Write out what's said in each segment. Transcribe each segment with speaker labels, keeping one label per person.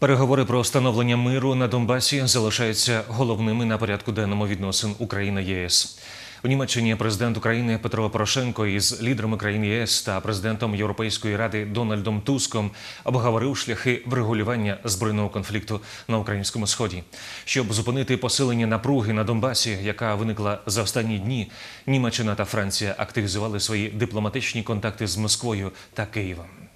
Speaker 1: Переговори про встановлення миру на Донбасі залишаються головними на порядку денному відносин України ЄС. У Німеччині президент України Петро Порошенко із лідерами країн ЄС та президентом Європейської ради Дональдом Туском обговорив шляхи врегулювання збройного конфлікту на українському сході. Щоб зупинити посилення напруги на Донбасі, яка виникла за останні дні, Німеччина та Франція активізували свої дипломатичні контакти з Москвою та Києвом.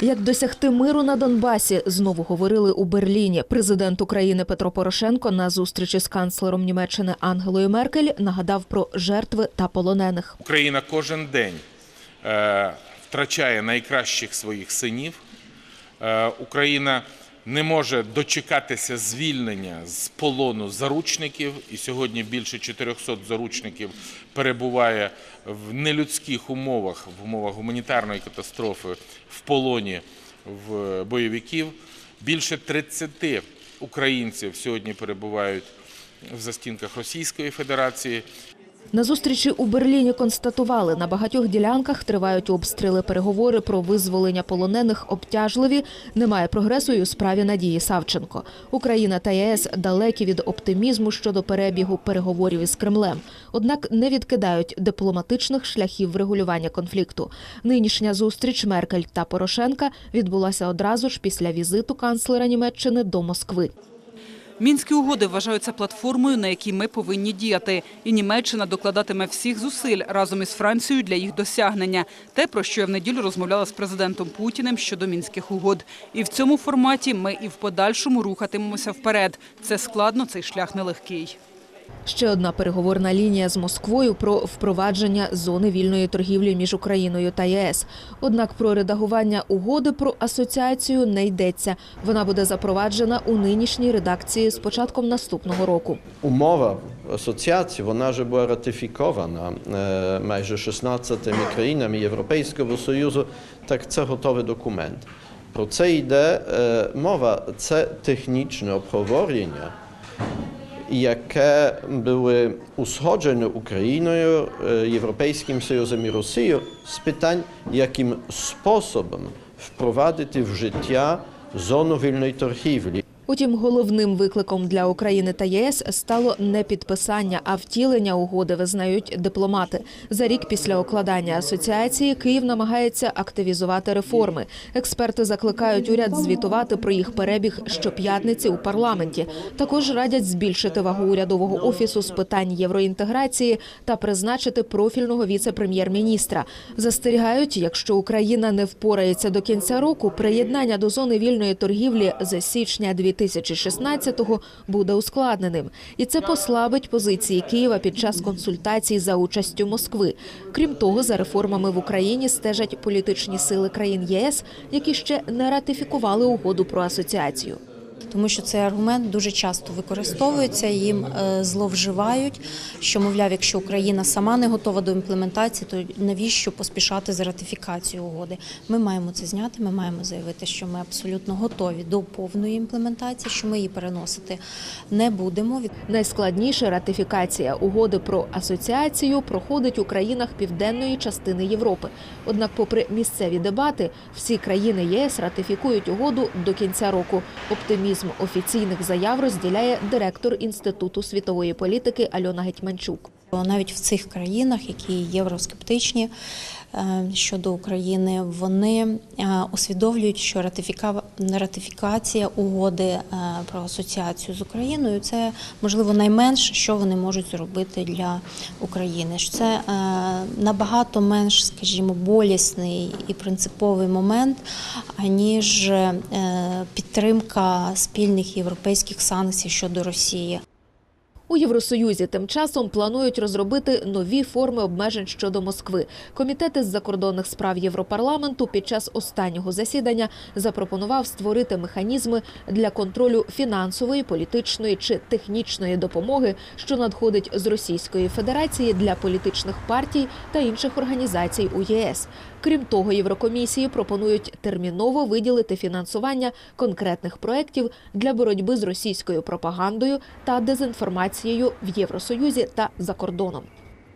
Speaker 2: Як досягти миру на Донбасі, знову говорили у Берліні. Президент України Петро Порошенко на зустрічі з канцлером Німеччини Ангелою Меркель нагадав про жертви та полонених.
Speaker 3: Україна кожен день е, втрачає найкращих своїх синів. Е, Україна не може дочекатися звільнення з полону заручників, і сьогодні більше 400 заручників перебуває в нелюдських умовах, в умовах гуманітарної катастрофи в полоні в бойовиків. Більше 30 українців сьогодні перебувають в застінках Російської Федерації.
Speaker 2: На зустрічі у Берліні констатували, на багатьох ділянках тривають обстріли. Переговори про визволення полонених обтяжливі. Немає прогресу і у справі Надії Савченко. Україна та ЄС далекі від оптимізму щодо перебігу переговорів із Кремлем. Однак не відкидають дипломатичних шляхів врегулювання конфлікту. Нинішня зустріч Меркель та Порошенка відбулася одразу ж після візиту канцлера Німеччини до Москви.
Speaker 4: Мінські угоди вважаються платформою, на якій ми повинні діяти. І Німеччина докладатиме всіх зусиль разом із Францією для їх досягнення. Те, про що я в неділю розмовляла з президентом Путіним щодо мінських угод. І в цьому форматі ми і в подальшому рухатимемося вперед. Це складно, цей шлях нелегкий.
Speaker 2: Ще одна переговорна лінія з Москвою про впровадження зони вільної торгівлі між Україною та ЄС. Однак про редагування угоди про асоціацію не йдеться. Вона буде запроваджена у нинішній редакції з початком наступного року.
Speaker 5: Умова асоціації вона вже була ратифікована е, майже 16 країнами Європейського Союзу. Так це готовий документ. Про це йде е, мова. Це технічне обговорення, яке були узгоджені Україною, Європейським Союзом і Росією з питань, яким способом впровадити в життя зону вільної торгівлі.
Speaker 2: Утім, головним викликом для України та ЄС стало не підписання, а втілення угоди, визнають дипломати. За рік після укладання асоціації Київ намагається активізувати реформи. Експерти закликають уряд звітувати про їх перебіг щоп'ятниці у парламенті. Також радять збільшити вагу урядового офісу з питань євроінтеграції та призначити профільного віце-прем'єр-міністра. Застерігають, якщо Україна не впорається до кінця року, приєднання до зони вільної торгівлі з січня 2016-го буде ускладненим, і це послабить позиції Києва під час консультацій за участю Москви. Крім того, за реформами в Україні стежать політичні сили країн ЄС, які ще не ратифікували угоду про асоціацію.
Speaker 6: Тому що цей аргумент дуже часто використовується, їм е, зловживають. Що мовляв, якщо Україна сама не готова до імплементації, то навіщо поспішати з ратифікацією угоди? Ми маємо це зняти. Ми маємо заявити, що ми абсолютно готові до повної імплементації, що ми її переносити не будемо.
Speaker 2: Найскладніше ратифікація угоди про асоціацію проходить у країнах південної частини Європи. Однак, попри місцеві дебати, всі країни ЄС ратифікують угоду до кінця року. Оптимізм офіційних заяв розділяє директор інституту світової політики Альона Гетьманчук.
Speaker 6: Навіть в цих країнах, які євроскептичні щодо України, вони е, усвідомлюють, що ратифіка... ратифікація угоди е, про асоціацію з Україною це можливо найменше, що вони можуть зробити для України. Це набагато менш, скажімо, болісний і принциповий момент, аніж підтримка спільних європейських санкцій щодо Росії.
Speaker 2: У Євросоюзі тим часом планують розробити нові форми обмежень щодо Москви. Комітет із закордонних справ Європарламенту під час останнього засідання запропонував створити механізми для контролю фінансової, політичної чи технічної допомоги, що надходить з Російської Федерації для політичних партій та інших організацій у ЄС. Крім того, Єврокомісії пропонують терміново виділити фінансування конкретних проєктів для боротьби з російською пропагандою та дезінформацією в Євросоюзі та за кордоном.